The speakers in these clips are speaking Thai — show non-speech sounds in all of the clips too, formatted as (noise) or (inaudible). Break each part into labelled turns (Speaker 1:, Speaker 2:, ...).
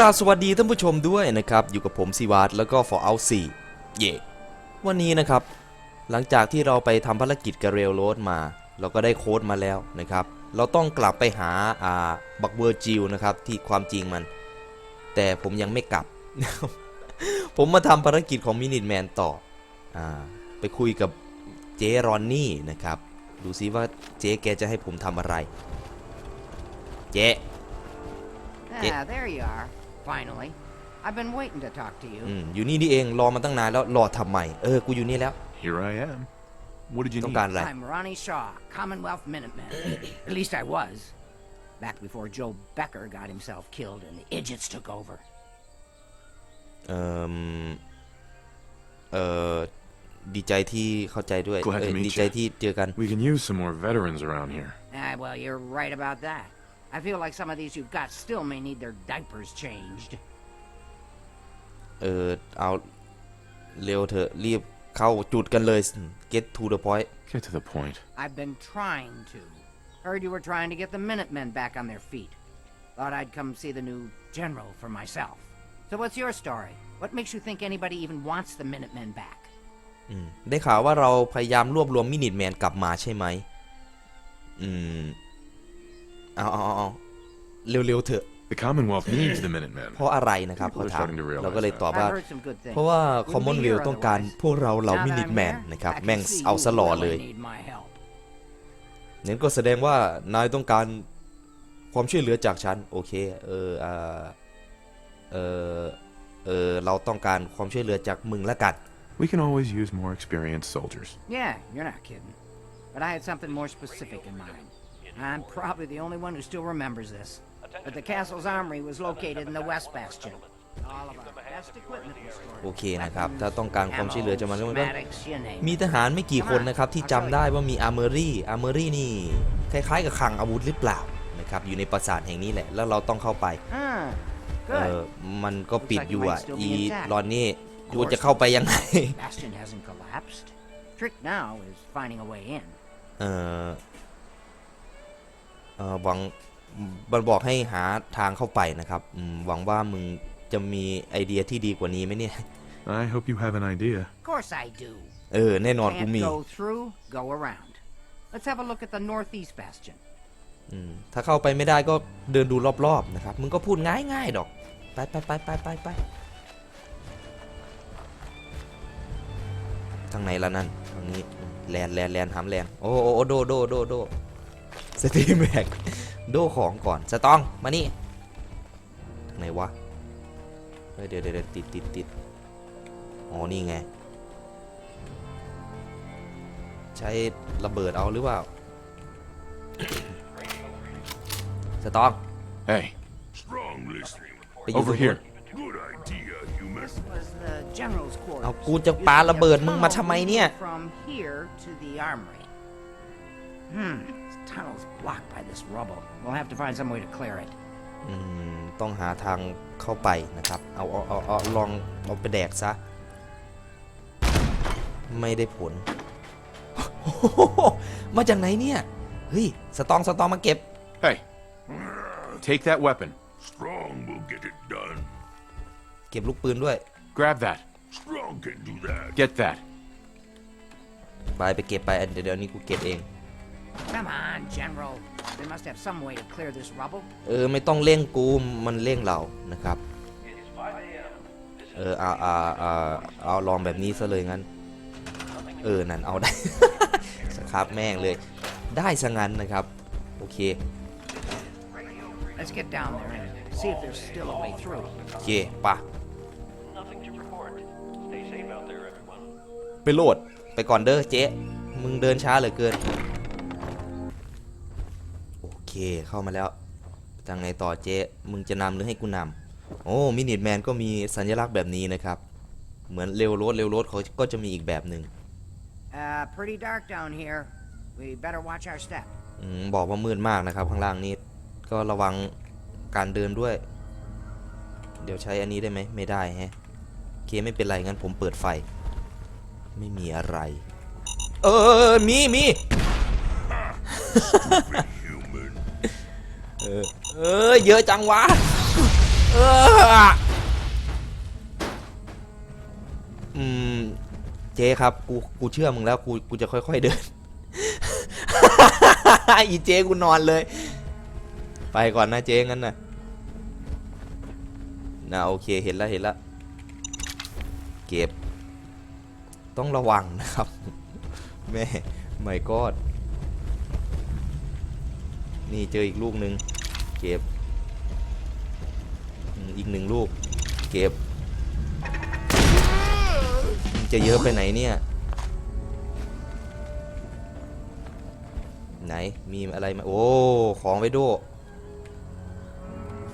Speaker 1: ราบสวัสดีท่านผู้ชมด้วยนะครับ อยู่กับผมซีวาร์แล้วก็ For Out 4เย่วันนี้นะครับ หลังจากที่เราไปทำภารกิจกับเรลโรดมา เราก็ได้โค้ดมาแล้วนะครับ เราต้องกลับไปหาอ่าบักเวอร์จิลนะครับที่ความจริงมัน แต่ผมยังไม่กลับ ผมมาทำภารกิจของมินิแมนต่ออาไปคุยกับเจรอนนี่นะครับ ดูซิว่าเจ๊แกจะให้ผมทำอะไร เจ๊ Yeah,
Speaker 2: there you are. Finally. I've been waiting to talk to you.
Speaker 1: อืมอยู่นี่นี่เองรอมาตั้งนานแล้วรอทำไมเออกูอยู่นี่แล้ว
Speaker 3: Here I am. What did you
Speaker 1: ต้อง
Speaker 3: need?
Speaker 1: การอะไร
Speaker 2: I'm Ronnie Shaw, Commonwealth Minuteman. At least I was. Back before Joe Becker got himself killed and the idiots took over.
Speaker 1: เอ่อเอ่อดีใจที่เข้าใจด้วย
Speaker 3: Glad to
Speaker 1: เอ้ย
Speaker 3: meet
Speaker 1: ดีใจ
Speaker 3: you.
Speaker 1: ที่เจอกัน
Speaker 3: We can use some more veterans around here.
Speaker 2: Ah, well, you're right about that. I feel like some of these you've got still may need their diapers changed.
Speaker 1: เออเอาเร็วเถอะรีบเข้าจุดกันเลย get to the point
Speaker 3: Get to the point.
Speaker 2: I've been trying to. Heard you were trying to get the Minutemen back on their feet. Thought I'd come see the new general for myself. So what's your story? What makes you think anybody even wants the Minutemen back?
Speaker 1: อืมได้ข่าวว่าเราพยายามรวบรวมมินิ t แมนกลับมาใช่ไหมอืม เอาเอาเอาเอาเร็วๆเถอะ
Speaker 3: The Commonwealth needs the Minutemen.
Speaker 1: เพราะอะไรนะครับเขา
Speaker 3: People are
Speaker 1: ถาม
Speaker 3: starting to realize
Speaker 1: เราก็เลยตอบ
Speaker 2: I've
Speaker 1: ว่า
Speaker 2: heard some good things.
Speaker 1: เพราะว่า
Speaker 2: Wouldn't be
Speaker 1: Commonwealth
Speaker 2: here
Speaker 1: ต้องการ
Speaker 2: otherwise.
Speaker 1: พวกเราเหล่า
Speaker 2: Now
Speaker 1: มิ
Speaker 2: that
Speaker 1: นิ
Speaker 2: I'm
Speaker 1: แมน
Speaker 2: here,
Speaker 1: นะครับ
Speaker 2: I can
Speaker 1: แม่ง
Speaker 2: see
Speaker 1: เอา
Speaker 2: you
Speaker 1: สลอเลย
Speaker 2: really need my help.
Speaker 1: นั่นก็แสดงว่านายต้องการความช่วยเหลือจากฉัน โอเค เออเออเออเออเราต้องการความช่วยเหลือจากมึงละกัน
Speaker 3: We can always use more experienced soldiers.
Speaker 2: Yeah, you're not kidding. But I had something more specific in mind. I'm probably the only one who still remembers this. But the castle's armory was located in the West Bastion. All of our best equipment was stored.
Speaker 1: โอเคนะครับ ถ้าต้องการความช่วยเหลือจากมันก็
Speaker 2: Schematics, you name
Speaker 1: มี
Speaker 2: it.
Speaker 1: ทหารไม่กี่คนนะครับ ที่จำได้ว่ามีอาร์เมอรี่อาร์เมอรี่นี่ คล้ายๆกับคลังอาวุธหรือเปล่านะครับอยู่ในปราสาทแห่งนี้แหละ แล้วเราต้องเข้าไป
Speaker 2: Huh.
Speaker 1: เอ
Speaker 2: Good.
Speaker 1: อมันก็ปิดอยู่อะ
Speaker 2: Looks like
Speaker 1: อี
Speaker 2: it might still be intact.
Speaker 1: รอนนี่กูจะเข้าไปยังไง
Speaker 2: Bastion hasn't collapsed. Trick now is finding a way in.
Speaker 1: เออเออ หวังมันบอกให้หาทางเข้าไปนะครับอืมหวังว่ามึงจะมีไอเดียที่ดีกว่านี้ไหมเนี่ย
Speaker 3: I hope you have an idea.
Speaker 2: Of course I do.
Speaker 1: เออแน่นอนกู
Speaker 2: Can't
Speaker 1: มี
Speaker 2: go through, go around. Let's have a look at the northeast bastion.
Speaker 1: อืมถ้าเข้าไปไม่ได้ก็เดินดูรอบๆนะครับ มึงก็พูดง่ายๆดอก ไปไปไปไปไปไปทางไหนละนั่น ทางนี้ แลนแลนแลนหามแลนโอ้โอ้โอ้โดโดโดโด สตรีมแบกโดของก่อนสตองมานี่ทางไหนวะเฮ้ยเดี๋ยวเดี๋ยวเดี๋ยวติดติดติดอ๋อนี่ไง ใช้ระเบิดเอาหรือเปล่าสตอง
Speaker 3: Hey,
Speaker 4: Strong listening.
Speaker 1: ไปอยู่
Speaker 3: over
Speaker 1: ตรงนู้น
Speaker 3: here.
Speaker 4: Good idea, human.
Speaker 2: This was the general's quarters.
Speaker 1: เอากูจะปาระเบิดมึงมาทำไมเนี่ย
Speaker 2: From here to the armory. Hmm. This tunnel's blocked by this rubble. We'll have to find some way to clear it.
Speaker 1: อืมต้องหาทางเข้าไปนะครับ เอาเอาเอาเอาลองเอาไปแดกซะ ไม่ได้ผลมาจากไหนเนี่ย เฮ้ย สตองสตองมาเก็บ
Speaker 3: Hey, take that weapon.
Speaker 4: Strong will get it done.
Speaker 1: เก็บลูกปืนด้วย
Speaker 3: Grab that.
Speaker 4: Strong can do that.
Speaker 3: Get that.
Speaker 1: ไปไปเก็บไปเดี๋ยวเดี๋ยวนี้กูเก็บเอง
Speaker 2: Come on, General. They must have some way to clear this rubble.
Speaker 1: เออไม่ต้องเร่งกูมันเร่งเรานะครับ เออเอาเอาเอาเอาลองแบบนี้ซะเลยงั้น เออนั่นเอาได้ สครับแม่งเลย ได้ซะงั้นนะครับ โอเค
Speaker 2: Let's get down there and see if there's still a way through.
Speaker 1: โอเคปะ
Speaker 5: Nothing to report. Stay safe out there, everyone.
Speaker 1: ไปโหลดไปก่อนเด้อเจ๊ มึงเดินช้าเหลือเกินโอ เคเข้ามาแล้วจังไงต่อเจ๊มึงจะนำหรือให้กูนำโอ้มินิทแมนก็มีสัญลักษณ์แบบนี้นะครับ เหมือนเร็วรถเร็วรถเขาก็จะมีอีกแบบหนึ่ง
Speaker 2: Uh, pretty dark down here. We better watch our step.
Speaker 1: อมบอกว่ามืดมากนะครับ ข้างล่างนี้ก็ระวังการเดินด้วย เดี๋ยวใช้อันนี้ได้ไหมไม่ได้แฮะโอเคไม่เป็นไรงั้นผมเปิดไฟ ไม่มีอะไร เออมีมี
Speaker 4: Human.
Speaker 1: เออ เออ เยอะจังวะ เออ อืม เจ๊ครับ กู กูเชื่อมึงแล้ว กู กูจะค่อย ๆ เดิน อีเจ๊กูนอนเลย ไปก่อนนะเจ๊งั้นนะนะโอเค เห็นแล้วเห็นแล้ว เก็บ ต้องระวังนะครับ แม่ไม่กอด นี่เจออีกลูกหนึ่งเก็บ อีกหนึ่งลูก เก็บมันจะเยอะไปไหนเนี่ย ไหนมีอะไรมา โอ้ ของไว้ดู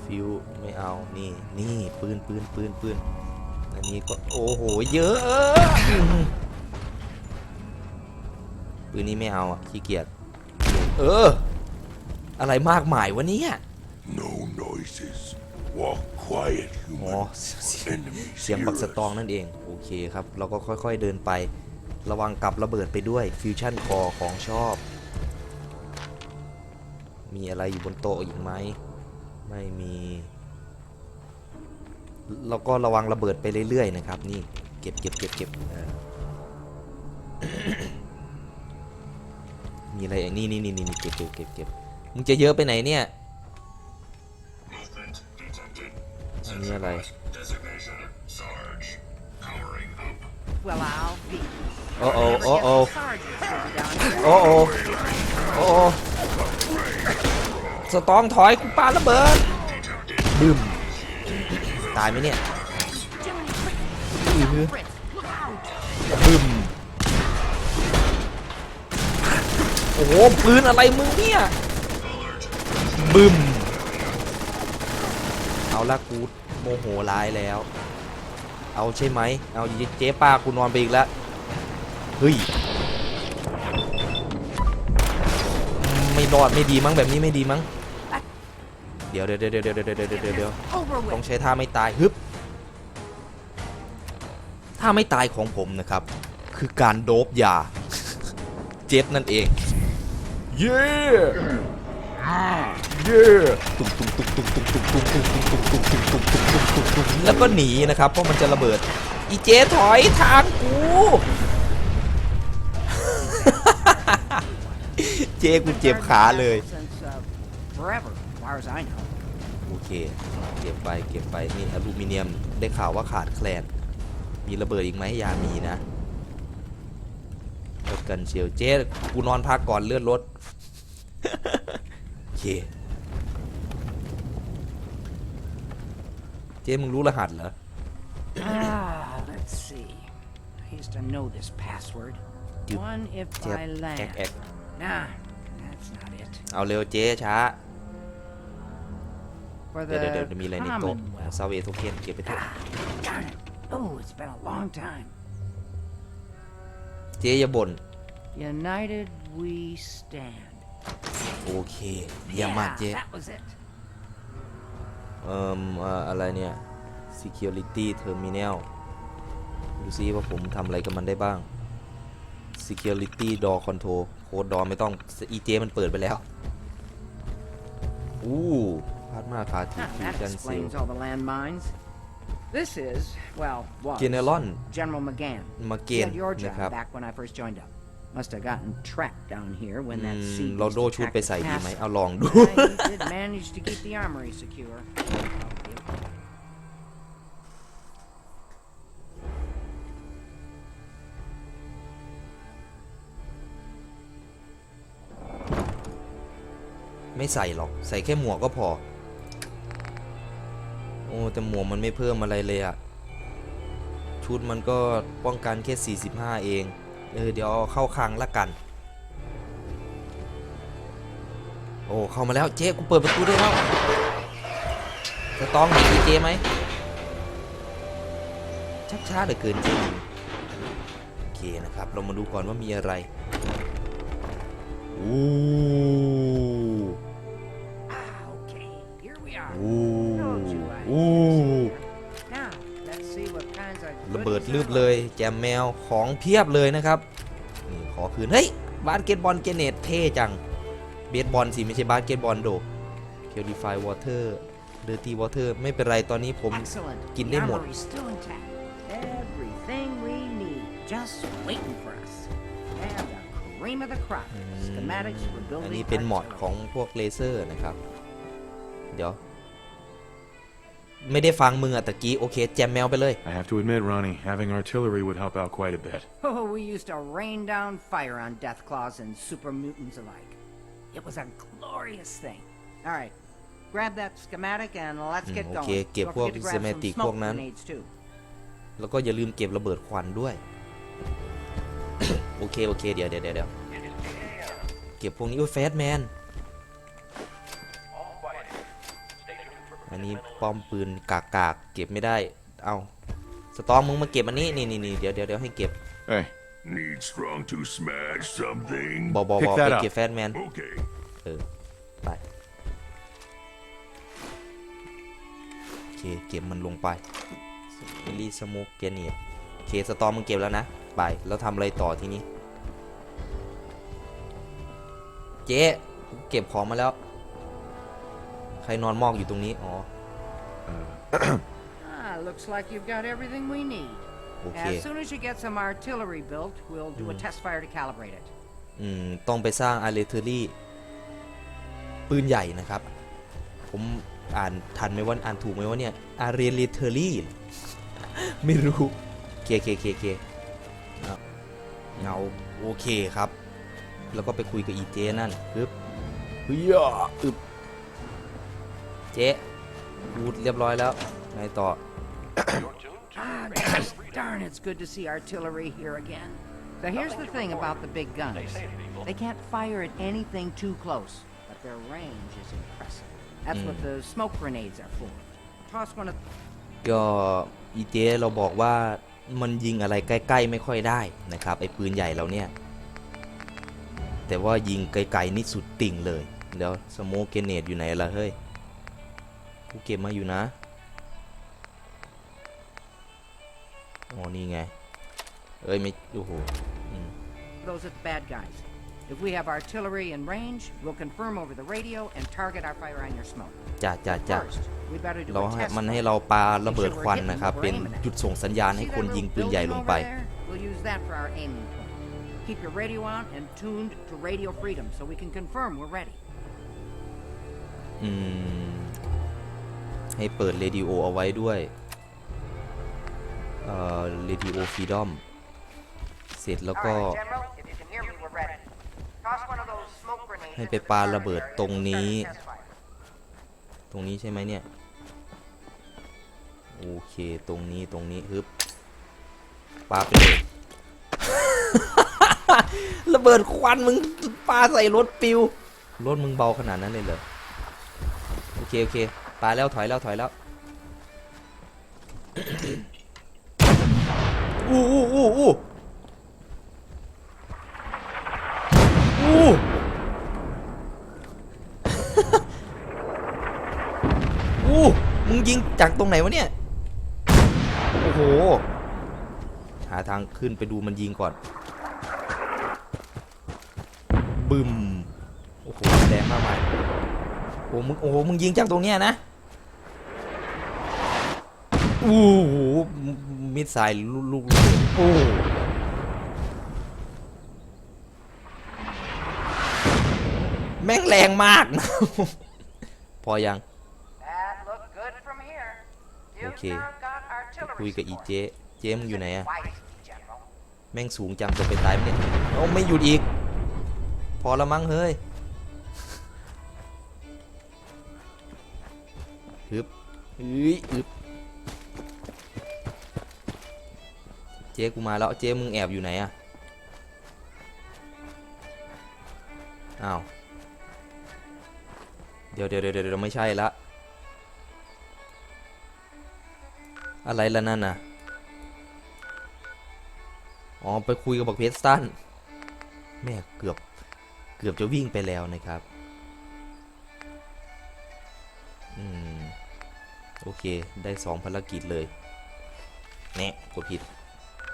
Speaker 1: ฟิวไม่เอา นี่ นี่ปืนปืนปืนปืนอันนี้ก็ โอ้โห เยอะ ปืนนี้ไม่เอาอะขี้เกียจ เออ อะไรมากมายวะเนี่ย
Speaker 4: No noises. Walk quiet,
Speaker 1: อ๋อ
Speaker 4: human.
Speaker 1: เสียง
Speaker 4: Enemies
Speaker 1: เสียงบัก
Speaker 4: hear
Speaker 1: ส
Speaker 4: us.
Speaker 1: ตองนั่นเอง โอเคครับ เราก็ค่อยๆเดินไป ระวังกับระเบิดไปด้วยฟิวชั่นคอของชอบ มีอะไรอยู่บนโต๊ะอีกไหม ไม่มี แล้วก็ระวังระเบิดไปเรื่อยๆนะครับ นี่ เก็บเก็บเก็บเก็บเออ มีอะไรอีกนี่นี่นี่นี่เก็บเก็บเก็บเก็บ มึงจะเยอะไปไหนเนี่ยอันนี้อะไร
Speaker 2: Well, I'll be.
Speaker 1: Uh-oh,
Speaker 2: Never get
Speaker 1: uh-oh.
Speaker 2: the sergeant sitting down here.
Speaker 1: โอ้โอโอ้โอสตองถอยกูปาระเบิดบึมตายไหมเนี่ย
Speaker 2: Jiminy, quick! Fritz, look out!
Speaker 1: บึมโอ้โหปืนอะไรมึงเนี่ย บึ้ม เอาละกูโมโหร้ายแล้ว เอาใช่ไหม เอาเจ๊ป้ากูนอนไปอีกแล้ว เฮ้ย ไม่รอดไม่ดีมั้งแบบนี้ไม่ดีมั้ง เดี๋ยวเดี๋ยวเดี๋ยวเดี๋ยวเดี๋ยวเดี๋ยวเดี๋ยวต้องใช้ท่าไม่ตายฮึบท่าไม่ตายของผมนะครับ คือการโดบยา เจ็บนั่นเอง เย้ เย้ตุ้งตุ้งตุ้งตุ้งตุ้งตุ้งตุ้งตุ้งตุ้งตุ้งตุ้งตุ้งตุ้งตุ้งตุ้งตุ้งตุ้งแล้วก็หนีนะครับ เพราะมันจะระเบิด อีเจ๊ถอยทางกู เจ๊กูเจ็บขาเลย โอเค เก็บไปเก็บไปนี่อลูมิเนียมได้ข่าวว่าขาดแคลน มีระเบิดอีกไหมยามีนะรถกันเชียวเจ๊กูนอนพักก่อนเลื่อนรถ เคเจ๊มึงรู้รหัสเหรอ
Speaker 2: Ah, let's see. I used to know this password.
Speaker 1: You-
Speaker 2: One if
Speaker 1: เจ็บ
Speaker 2: I
Speaker 1: แอกแอ
Speaker 2: land.
Speaker 1: ก
Speaker 2: Nah, that's not it.
Speaker 1: เอาเร็วเจ๊ช้า
Speaker 2: For
Speaker 1: เดี๋ยว
Speaker 2: the
Speaker 1: เดี๋ยวเดี๋ยวมีอะไรในโต๊ะ
Speaker 2: Commonwealth.
Speaker 1: ซาเวโทเค็นเก็บไปเถอะ
Speaker 2: Ah, darn it. Oh, it's been a long time.
Speaker 1: เจ๊อย่าบ่น
Speaker 2: United we stand.
Speaker 1: โอเคเยี่ยมมากเจ๊
Speaker 2: that was it.
Speaker 1: เอ่มเอ่ออะไรเนี่ย security terminal ดูซิว่าผมทำอะไรกับมันได้บ้าง security door control โค้ดดอไม่ต้อง EJ มันเปิดไปแล้ว อู้พาดมาคาที
Speaker 2: Ah,
Speaker 1: ฟิว
Speaker 2: that
Speaker 1: ชั่นเซล
Speaker 2: explains all the landmines. This is, well, was
Speaker 1: General
Speaker 2: General McGann.
Speaker 1: มาเก
Speaker 2: He
Speaker 1: ณ
Speaker 2: had
Speaker 1: ฑ์
Speaker 2: your
Speaker 1: นะ
Speaker 2: job
Speaker 1: ครับ
Speaker 2: back when I first joined up. Must have gotten trapped down here when
Speaker 1: อื
Speaker 2: that
Speaker 1: ม
Speaker 2: sea
Speaker 1: เรา
Speaker 2: beast
Speaker 1: โดชุด
Speaker 2: attacked
Speaker 1: ไป
Speaker 2: the
Speaker 1: ใส่ดีไหม
Speaker 2: castle.
Speaker 1: เอาลองดู
Speaker 2: Well, he did manage to keep the armory secure. I'll give him that.
Speaker 1: ไม่ใส่หรอก ใส่แค่หมวกก็พอ โอ้แต่หมวกมันไม่เพิ่มอะไรเลยอะชุดมันก็ป้องกันแค่ 45 เอง เออเดี๋ยวเข้าคลังละกัน โอ้เข้ามาแล้วเจ๊กูเปิดประตูได้แล้วจะต้องเห็นดีเจ๊ไหมชักช้าเหลือเกินเจ๊โอเคนะครับ เรามาดูก่อนว่ามีอะไรอู้อู้อู้ ระเบิด
Speaker 2: goodies
Speaker 1: ลืบ
Speaker 2: are
Speaker 1: เลย
Speaker 2: left.
Speaker 1: แจมแมวของเพียบเลยนะครับนี่ขอคืนเฮ้ยบาสเกตบอลเกเนตเท่จังเบสบอลสิไม่ใช่บาสเกตบอลโดเคลดิฟายวอเตอร์ Dirty Water ไม่เป็นไรตอนนี้ผม
Speaker 2: Excellent.
Speaker 1: กิน
Speaker 2: The
Speaker 1: ได้หมด
Speaker 2: armory's still intact. Everything we need just waiting for us. And the cream of the crop. Schematics for
Speaker 1: อัน
Speaker 2: building
Speaker 1: นี้เป็นมอด
Speaker 2: artillery.
Speaker 1: ของพวกเลเซอร์นะครับ เดี๋ยว ไม่ได้ฟังมึงอะตะกี้ โอเค แจมแมวไปเลย
Speaker 3: I have to admit, Ronnie, having artillery would help out quite a bit.
Speaker 2: Oh, we used to rain down fire on Deathclaws and super mutants alike. It was a glorious thing. All right, grab that schematic and let's get
Speaker 1: Mm,
Speaker 2: going.
Speaker 1: okay, ก็บ
Speaker 2: Don't
Speaker 1: พวก
Speaker 2: forget to grab some
Speaker 1: schematic พว
Speaker 2: smoke
Speaker 1: กนั้น
Speaker 2: grenades too.
Speaker 1: แล้วก็อย่าลืมเก็บระเบิดควันด้วย โอเค โอเค เดี๋ยวเดี๋ยวเดี๋ยวเดี๋ยวเก็บพวกนี้แฟสแมน อันนี้ป้อมปืนกากกากๆเก็บไม่ได้ เอาสตอมมึงมาเก็บอันนี้นี่นี่นี่เดี๋ยวเดี๋ยวเดี๋ยวให้เก็บ
Speaker 3: Hey,
Speaker 4: Need strong to smash something?
Speaker 1: บอบอบ
Speaker 3: Pick
Speaker 1: อ
Speaker 3: that
Speaker 1: ไป
Speaker 3: up
Speaker 1: เก็บแฟสแมน
Speaker 4: Okay.
Speaker 1: เออ ไป โอเค เก็บมันลงไปมิลลี่สโมกเกเนียโอเค สตอมมึงเก็บแล้วนะ ไป แล้วทำอะไรต่อทีนี้ เจ๊เก็บของมาแล้ว ใครนอนมอกอยู่ตรงนี้ อ๋อ
Speaker 2: Ah, looks like you've got everything we need.
Speaker 1: โอเค
Speaker 2: As soon as you get some artillery built, we'll do a test fire to calibrate it.
Speaker 1: อืม ต้องไปสร้างอาร์เ t เทอรี่ปืนใหญ่นะครับ ผมอ่านทันไหมว่าอ่านถูกไหมว่าเนี่ยอาร์เ t เทอรี่ ไม่รู้เคเคเคเคเอาเงาโอเคครับ แล้วก็ไปคุยกับอีเจนั่นปึ๊บเฮียอึบ เจ๊พูดเรียบร้อยแล้วไงต่อ
Speaker 5: You're tuned to
Speaker 2: Ah,
Speaker 5: Radio
Speaker 2: gosh
Speaker 5: Freedom.
Speaker 2: darn, it's good to see artillery here again. So here's the thing about the big guns.
Speaker 5: Stay safe, people.
Speaker 2: They can't fire at anything too close, but their range is impressive. That's what the smoke grenades are for. Toss one of
Speaker 1: ก็อีเจเราบอกว่ามันยิงอะไรใกล้ ๆ ไม่ค่อยได้นะครับไอ้ปืนใหญ่เราเนี่ย แต่ว่ายิงไกล ๆ นี่สุดติ่งเลย เดี๋ยวสโมกเกเนตอยู่ไหนล่ะเฮ้ย กูเก็บมาอยู่นะอ๋อนี่ไง เอ้ยไม่โอ้โห
Speaker 2: those are the bad guys. If we have artillery in range, we'll confirm over the radio and target our fire on your smoke.
Speaker 1: จ้าจ้าจ้า
Speaker 2: First, we better do
Speaker 1: เรา
Speaker 2: a
Speaker 1: ให้
Speaker 2: test
Speaker 1: มันให้
Speaker 2: fire.
Speaker 1: เราปาระเบิดควันนะครับ เป็นจุดส่งสัญญาณให้
Speaker 2: See
Speaker 1: คน
Speaker 2: that
Speaker 1: ยิง
Speaker 2: little
Speaker 1: ปืนใหญ่
Speaker 2: building
Speaker 1: ลง
Speaker 2: over
Speaker 1: ไป
Speaker 2: there? We'll use that for our aiming point. Keep your radio on and tuned to Radio Freedom so we can confirm we're ready.
Speaker 1: อืม ให้เปิดเรดิโอเอาไว้ด้วยเอ่อเรดิโอฟรีดอมเสร็จแล้วก็
Speaker 2: Alright, General, if you can hear me, we're ready. Toss one of those smoke grenades
Speaker 1: ให้ไป
Speaker 2: into the
Speaker 1: ปา
Speaker 2: target
Speaker 1: ระเบิด
Speaker 2: area
Speaker 1: ตรง
Speaker 2: and
Speaker 1: นี้
Speaker 2: start the test fire.
Speaker 1: ตรงนี้ใช่ไหมเนี่ย โอเคตรงนี้ตรงนี้ฮึบปาไปเลยระเบิดควันมึงปาใส่รถปิวรถมึงเบาขนาดนั้นเลยเหรอ โอเค โอเค ปาแล้วถอยแล้วถอยแล้วอู้อู้อู้อู้อู้อู้มึงยิงจากตรงไหนวะเนี่ย โอ้โห หาทางขึ้นไปดูมันยิงก่อน บึมโอ้โหแรงมากมายโอ้มึงโอ้โหมึงยิงจากตรงเนี้ยนะ อ้โหมิดไซล์ลูกลูกโอ้โหแม่งแรงมากนะ พอยัง
Speaker 2: That looked good from here. You've
Speaker 1: Okay.
Speaker 2: now got artillery
Speaker 1: คุยกับอีเจ เจมึงอยู่ไหนอะแม่งสูงจังจะไปตายเนี่ยโอ้ไม่หยุดอีก พอละมั้งเฮ้ยฮึบเฮ้ยอึบ เจ๊กูมาแล้วเจ๊มึงแอบอยู่ไหนอะอ้าวเดี๋ยวเดี๋ยวเดี๋ยวเดี๋ยวไม่ใช่ละอะไรละนั่นน่ะอ๋อไปคุยกับบักเพชรสั้นแม่เกือบเกือบจะวิ่งไปแล้วนะครับอืมโอเคได้สองภารกิจเลยแน่กดผิด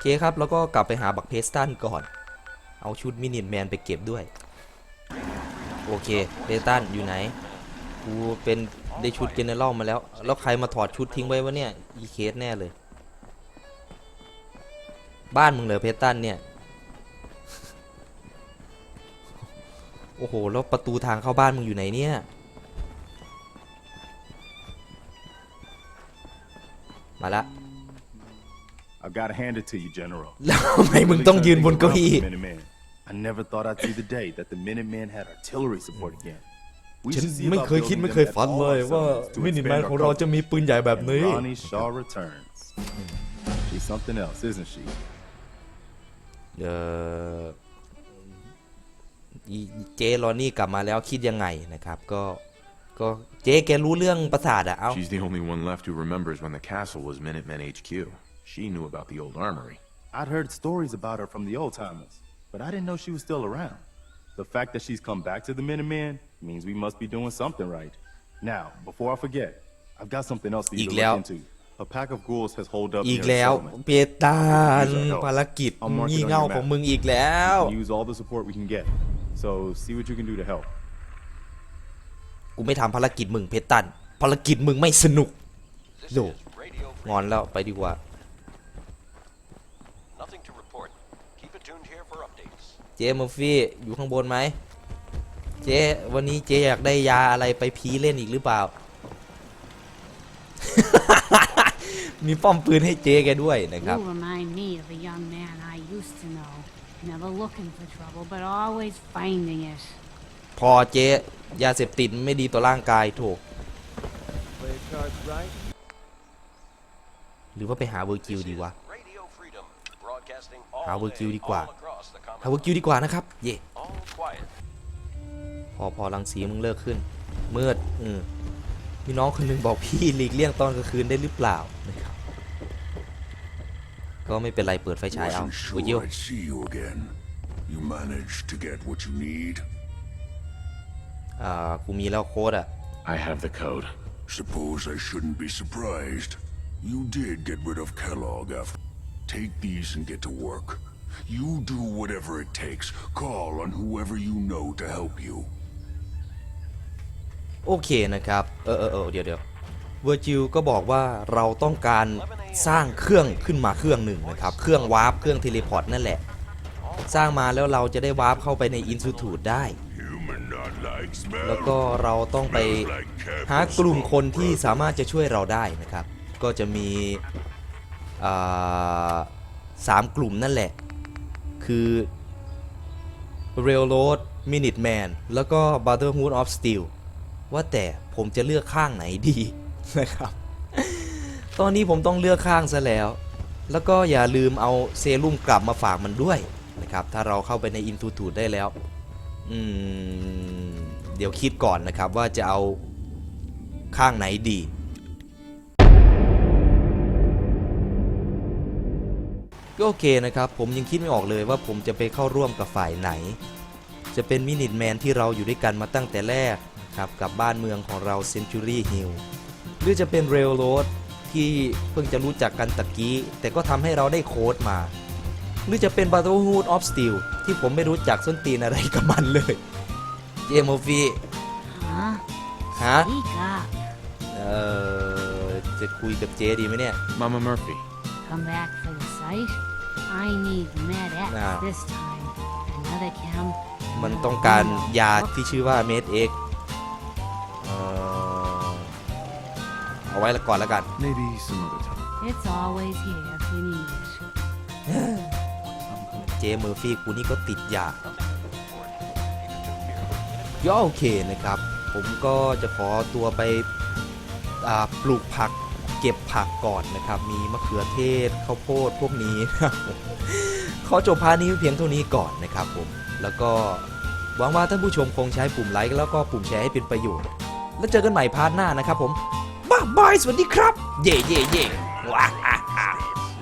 Speaker 1: เคครับ แล้วก็กลับไปหาบักเพชรสั้นก่อน เอาชุดมินิแมนไปเก็บด้วย โอเคเพชรสั้นอยู่ไหน กูเป็นได้ชุดเจเนอเรลมาแล้ว แล้วใครมาถอดชุดทิ้งไว้วะเนี่ย อีเคสแน่เลย บ้านมึงเหรอเพชรตันเนี่ย โอ้โห แล้วประตูทางเข้าบ้านมึงอยู่ไหนเนี่ยมาละ
Speaker 6: I gotta hand it to you, General. (laughs)
Speaker 1: แล้วทำไมมึงต้องยืนบนเก้าอี้
Speaker 6: Minutemen. I never thought I'd see the day that the Minutemen had artillery support again. We
Speaker 1: ฉัน
Speaker 6: should see
Speaker 1: ไม่
Speaker 6: about
Speaker 1: เคยคิด
Speaker 6: building
Speaker 1: ไม่
Speaker 6: them
Speaker 1: เคย
Speaker 6: at
Speaker 1: ฝัน
Speaker 6: all
Speaker 1: เลย
Speaker 6: our
Speaker 1: ว่า
Speaker 6: settlements to
Speaker 1: มินิแมน
Speaker 6: expand
Speaker 1: ของ
Speaker 6: our
Speaker 1: เราจะ
Speaker 6: coverage.
Speaker 1: มีปืนใหญ่แบบ
Speaker 6: And
Speaker 1: นี้
Speaker 6: Ronnie Shaw returns. She's something else, isn't she?
Speaker 1: เอออีเจรอนนี่กลับมาแล้วคิดยังไงนะครับ ก็ก็เจแกรู้เรื่องประสาทอะเอ้า
Speaker 3: She's the only one left who remembers when the castle was Minutemen HQ. She knew about the old armory.
Speaker 6: I'd heard stories about her from the old timers, but I didn't know she was still around. The fact that she's come back to the Minutemen means we must be doing something right. Now, before I forget, I've got something else for you to
Speaker 1: อีกแล้ว
Speaker 6: look into. A pack of ghouls has holed up
Speaker 1: อีก
Speaker 6: near the
Speaker 1: แล้ว
Speaker 6: settlement.
Speaker 1: เปตานภารกิจ
Speaker 6: I'll mark it
Speaker 1: งี่
Speaker 6: on
Speaker 1: เง่า
Speaker 6: your
Speaker 1: ของ
Speaker 6: map.
Speaker 1: มึงอีกแล้ว
Speaker 6: We can use all the support we can get. So see what you can do to help.
Speaker 1: กูไม่ทำภารกิจมึงเพชรตัน ภารกิจมึงไม่สนุก
Speaker 5: This
Speaker 1: Yo.
Speaker 5: is Radio
Speaker 1: งอนแล้วไปดีกว่า เจมอร์ฟี่อยู่ข้างบนไหมเจวันนี้เจอยากได้ยาอะไรไปพีเล่นอีกหรือเปล่า มีป้อมปืนให้เจแกด้วยนะครับ
Speaker 7: You remind me of a young man I used to know. Never looking for trouble, but always finding it.
Speaker 1: พอเจยาเสพติดมันไม่ดีต่อร่างกายโถหรือว่าไปหาเวอร์กิวดีวะ
Speaker 5: Radio Freedom, broadcasting all
Speaker 1: หาเวอร์กิว
Speaker 5: day,
Speaker 1: ดีกว่า
Speaker 5: all across the
Speaker 1: หาเวอร์กิวดีกว่านะครับ เย่
Speaker 5: All quiet.
Speaker 1: พอพอรังสีมึงเลิกขึ้น มืดอืมพี่น้องคนหนึงบอกพี่หลีกเลี่ยงตอนกลางคืนได้หรือเปล่านะครับก็ไม่เป็นไรเปิดไฟฉายเอา
Speaker 4: Wasn't
Speaker 1: เวอร์กิว
Speaker 4: sure I'd see you again. You managed to get what you need?
Speaker 1: อ่ากูมีแล้วโค้ดอะ
Speaker 3: I have the code.
Speaker 4: Suppose I shouldn't be surprised. You did get rid of Kellogg after. Take these and get to work. You do whatever it takes. Call on whoever you know to help you.
Speaker 1: โอเคนะครับ เออเออเออเดี๋ยวเดี๋ยวเวอร์จิลก็บอกว่าเราต้องการสร้างเครื่องขึ้นมาเครื่องหนึ่งนะครับ เครื่องวาร์ปเครื่องเทเลพอร์ตนั่นแหละ สร้างมาแล้วเราจะได้วาร์ปเข้าไปในอินส t ทูดได้
Speaker 4: Human not like smell.
Speaker 1: แล้วก็เราต้องไปหากลุ่มคนที่สามารถจะช่วยเราได้นะครับ ก็จะมีอ่าสามกลุ่มนั่นแหละ คือ Railroad Minuteman แล้วก็ Brotherhood of Steel ว่าแต่ผมจะเลือกข้างไหนดีนะครับ ตอนนี้ผมต้องเลือกข้างซะแล้ว แล้วก็อย่าลืมเอาเซรุ่มกลับมาฝากมันด้วยนะครับ ถ้าเราเข้าไปใน Into t o ได้แล้ว อืม เดี๋ยวคิดก่อนนะครับว่าจะเอาข้างไหนดี ก็โอเคนะครับ ผมยังคิดไม่ออกเลยว่าผมจะไปเข้าร่วมกับฝ่ายไหน จะเป็นมินิทแมนที่เราอยู่ด้วยกันมาตั้งแต่แรกนะครับกับบ้านเมืองของเราเซน t ูรี่ฮิลหรือจะเป็นเรลโรดที่เพิ่งจะรู้จักกันตะกี้ แต่ก็ทำให้เราได้โค้ดมา หรือจะเป็น Brotherhood of Steel ที่ผมไม่รู้จักส้นตีนอะไรกับมันเลย เจมอฟี่
Speaker 7: Huh?
Speaker 1: ฮะ
Speaker 7: Speak up.
Speaker 1: เอ่อจะคุยกับเจดีไหมเนี่ย
Speaker 3: Mama Murphy.
Speaker 7: Come back for the site? I need Med X
Speaker 1: Nah.
Speaker 7: this time. Another chem.
Speaker 1: มันต้องการยาที่ชื่อว่าเมดเอ็กเอาไว้ละก่อนแล้วกัน
Speaker 3: Maybe some other time.
Speaker 7: It's always here if you need it.
Speaker 1: เจเมอร์ฟี่กูนี่ก็ติดยาก็โอเคนะครับ ผมก็จะขอตัวไปอ่าปลูกผัก เก็บผักก่อนนะครับ มีมะเขือเทศข้าวโพดพวกนี้นะครับขอจบพาร์ทนี้เพียงเท่านี้ก่อนนะครับผม แล้วก็หวังว่าท่านผู้ชมคงใช้ปุ่มไลค์แล้วก็ปุ่มแชร์ให้เป็นประโยชน์ แล้วเจอกันใหม่พาร์ทหน้านะครับผม บ๊ายบาย สวัสดีครับ เย่เย่เย่ว้า